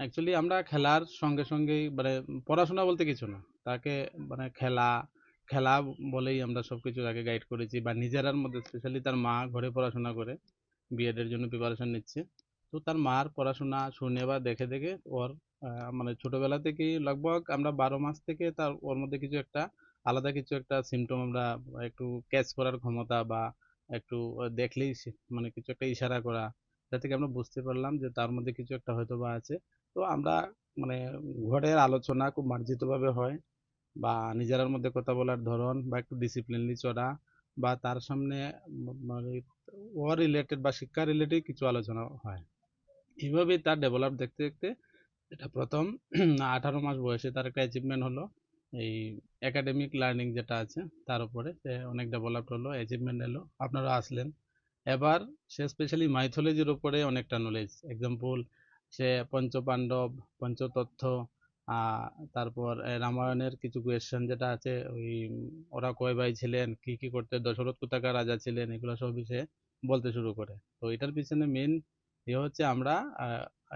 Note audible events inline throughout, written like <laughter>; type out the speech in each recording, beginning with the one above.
Actually আমরা খেলার সঙ্গে সঙ্গেই মানে পড়াশোনা বলতে কিছু না। তাকে মানে খেলা খেলা বলেই আমরা সব কিছু তাকে গাইড করেছি বা নিজেরার মধ্যে স্পেশালি তার মা ঘরে পড়াশোনা করে বিএডের জন্য প্রিপারেশন নিচ্ছে। তো তার মার পড়াশোনা শুনে বা দেখে দেখে ওর মানে ছোটবেলা থেকেই লগভগ আমরা বারো মাস থেকে তার ওর মধ্যে কিছু একটা আলাদা কিছু একটা সিমটম আমরা একটু ক্যাচ করার ক্ষমতা বা একটু দেখলেই মানে কিছু একটা ইশারা করা থেকে আমরা বুঝতে পারলাম যে তার মধ্যে কিছু একটা হয়তো বা আছে। তো আমরা মানে ঘরের আলোচনা খুব মার্জিতভাবে হয় বা নিজেরার মধ্যে কথা বলার ধরন বা একটু ডিসিপ্লিনলি চলা বা তার সামনে মানে ও রিলেটেড বা শিক্ষা রিলেটেড কিছু আলোচনা হয়। এইভাবেই তার ডেভেলপ দেখতে দেখতে এটা প্রথম <clears throat> আঠারো মাস বয়সে তার একটা অ্যাচিভমেন্ট হলো। এই একাডেমিক লার্নিং যেটা আছে তার উপরে। সে অনেক ডেভেলপ হলো অ্যাচিভমেন্ট এলো আপনারা আসলেন। এবার সে স্পেশালি মাইথোলজির উপরে অনেকটা নলেজ এক্সাম্পল সে পঞ্চপাণ্ডব, পঞ্চতত্ত্ব তারপর রামায়ণের কিছু কোয়েশ্চেন যেটা আছে, ওই, ওরা কয় ভাই ছিলেন, কি কি করতে, দশরথ কোথাকার রাজা ছিলেন, এগুলো সব বিষয়ে বলতে শুরু করে। তো এটার পিছনে মেন ইয়ে হচ্ছে আমরা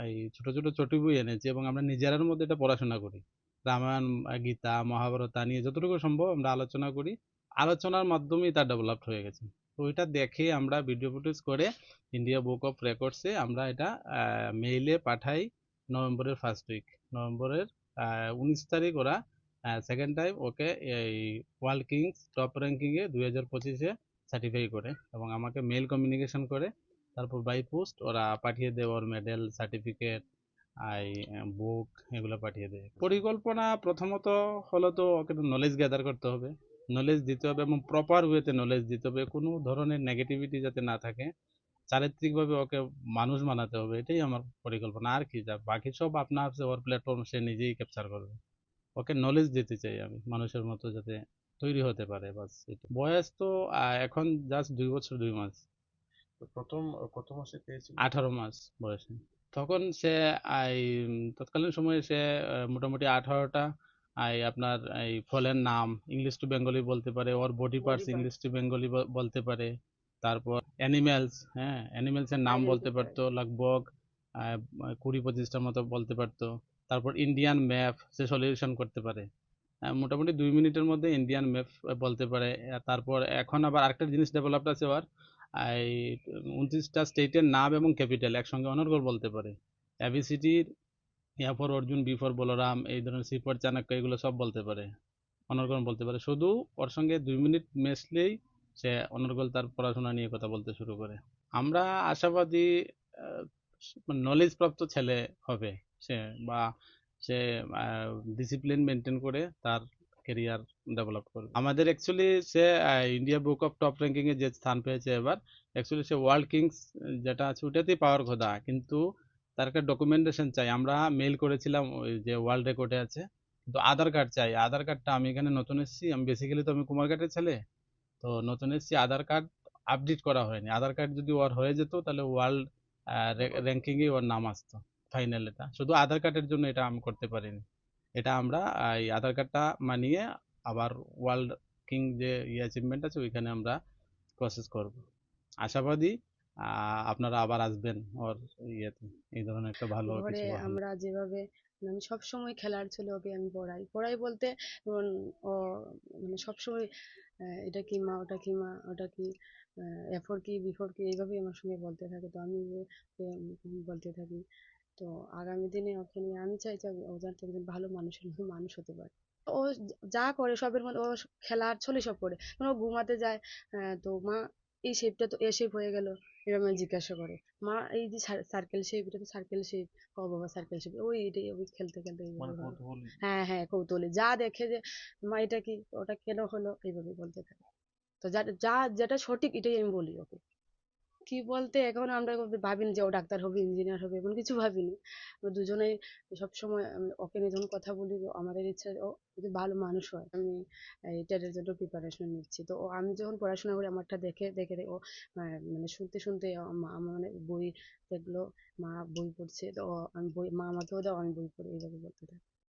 এই ছোট ছোট চটি বই এনেছি এবং আমরা নিজেরার মধ্যে এটা পড়াশোনা করি। রামায়ণ, গীতা, মহাভারত, তা নিয়ে যতটুকু সম্ভব আমরা আলোচনা করি। আলোচনার মাধ্যমেই তা ডেভেলপ হয়ে গেছে। তো এটা দেখে আমরা ভিডিও ফুটেজ করে ইন্ডিয়া বুক অফ রেকর্ডসে আমরা এটা মেইলে পাঠাই নভেম্বরের ফার্স্ট উইক নভেম্বরের উনিশ তারিখ ওরা সেকেন্ড টাইম ওকে এই ওয়ার্ল্ড কিংস টপ র্যাঙ্কিংয়ে দুই হাজার পঁচিশে সার্টিফাই করে এবং আমাকে মেল কমিউনিকেশন করে। তারপর বাই পোস্ট ওরা পাঠিয়ে দেয় ওর মেডেল সার্টিফিকেট আই বুক এগুলো পাঠিয়ে দেয়। পরিকল্পনা প্রথমত হলো তো ওকে নলেজ গ্যাদার করতে হবে। নলেজ দিতে হবে এবং প্রপার ওয়েতে নলেজ দিতে হবে। কোনো ধরনের নেগেটিভিটি যাতে না থাকে চারিত্রিকভাবে ওকে মানুষ বানাতে হবে এটাই আমার পরিকল্পনা। আর কি যা বাকি সব আপনা আপনি ওর প্ল্যাটফর্ম সে নিজেই ক্যাপচার করবে। ওকে নলেজ দিতে চাই আমি মানুষের মতো যাতে তৈরি হতে পারে বাস বয়স তো এখন জাস্ট দুই বছর দুই মাস। প্রথম কত মাসে পেয়েছিল? আঠারো মাস বয়সে। তখন সে তৎকালীন সময়ে সে মোটামুটি আঠারোটা এই আপনার এই ফলের নাম ইংলিশ টু বেঙ্গলি বলতে পারে ওর body parts English to Bengali বলতে পারে। তারপর অ্যানিমেলস হ্যাঁ অ্যানিমেলস এর নাম বলতে পারতো লগভগ আহ, কুড়ি পঁচিশটার মতো বলতে পারতো। তারপর ইন্ডিয়ান ম্যাপ সে সলিউশন করতে পারে। মোটামুটি দুই মিনিটের মধ্যে ইন্ডিয়ান ম্যাপ বলতে পারে। তারপর এখন আবার আরেকটা জিনিস ডেভেলপড আছে ওর এই উনত্রিশটা স্টেটের নাম এবং ক্যাপিটাল একসঙ্গে অনর্গল বলতে পারে। এবিসিটির for Arjun, B for Balaram, এই ধরনের ফর চাণক্য, এগুলো সব বলতে পারে। অনর্গল বলতে পারে। শুধু ওর সঙ্গে দুই মিনিট মেশলেই সে অনর্গল তার পড়াশোনা নিয়ে কথা বলতে শুরু করে। আমরা আশাবাদী নলেজ প্রাপ্ত ছেলে হবে সে বা সে ডিসিপ্লিন মেনটেন করে তার কেরিয়ার ডেভেলপ করবে। আমাদের actually say India book of top ranking এ যে স্থান পেয়েছে এবার অ্যাকচুয়ালি সে ওয়ার্ল্ড কিংস যেটা আছে ওটাতেই পাওয়ার কথা। কিন্তু তার একটা ডকুমেন্টেশন চাই। আমরা মেইল করেছিলাম ওই যে ওয়ার্ল্ড রেকর্ডে আছে। কিন্তু আধার কার্ড চাই। আধার কার্ডটা আমি এখানে নতুন এসেছি। আমি বেসিক্যালি তো আমি কুমারঘাটের ছেলে। তো নতুন এসেছি, আধার কার্ড আপডেট করা হয়নি। আধার কার্ড যদি ওর হয়ে যেত, তাহলে ওয়ার্ল্ড র্যাঙ্কিংয়ে ওর নাম আসতো। ফাইনাল এটা শুধু আধার কার্ডের জন্য এটা আমি করতে পারিনি। এটা আমরা এই আধার কার্ডটা মানিয়ে আবার ওয়ার্ল্ড কিং যে অ্যাচিভমেন্ট আছে, ওইখানে আমরা প্রসেস করব। আশাবাদী আপনারা আবার আসবেন ওর ইয়েতে। এই ধরনের একটা ভালো কিছু। আমরা যেভাবে মানে আমি সবসময় খেলার ছিল ওকে আমি পড়াই। পড়াই বলতে ও মানে সবসময় আহ, এটা কি মা ওটা কি মা ওটা কি এফোর কি বিফোর কি এইভাবেই আমার সঙ্গে বলতে থাকে। তো আমি বলতে থাকি তো আগামী দিনে ওকে নিয়ে আমি চাই যে ও যাতে একজন ভালো মানুষের মতো মানুষ হতে পারে। ও যা করে সবের মধ্যে ও খেলার ছলে সব করে। ও ঘুমাতে যায় তো মা এই শেপটা তো এ শেপ হয়ে গেল। এরকম জিজ্ঞাসা করে মা এই যে সার্কেল শেপ এটা তো সার্কেল শেপ ও বাবা সার্কেল শেপ ওই এটাই ওই খেলতে খেলতে মানে হ্যাঁ হ্যাঁ কৌতূহলী। যা দেখে যে মা এটা কি ওটা কেন হলো? এইভাবে বলতে থাকে। তো যা যেটা সঠিক এটাই আমি বলি ওকে। কি বলতে? এখন আমরা ভাবিনি যে ও ডাক্তার হবে ইঞ্জিনিয়ার হবে, এমন কিছু ভাবিনি। আমরা দুজনেই সবসময় ওকে নিয়ে যখন কথা বলি আমাদের ইচ্ছা ও যদি ভালো মানুষ হয়, আমি এই টেটের জন্য প্রিপারেশন নিচ্ছি। তো আমি যখন পড়াশোনা করি, আমারটা দেখে দেখে ও মানে শুনতে শুনতে আমার মানে বই দেখল, মা বই পড়ছে, তো আমি বই, মা আমাকেও দাও, আমি বই পড়ি এইভাবে বলতে থাকে।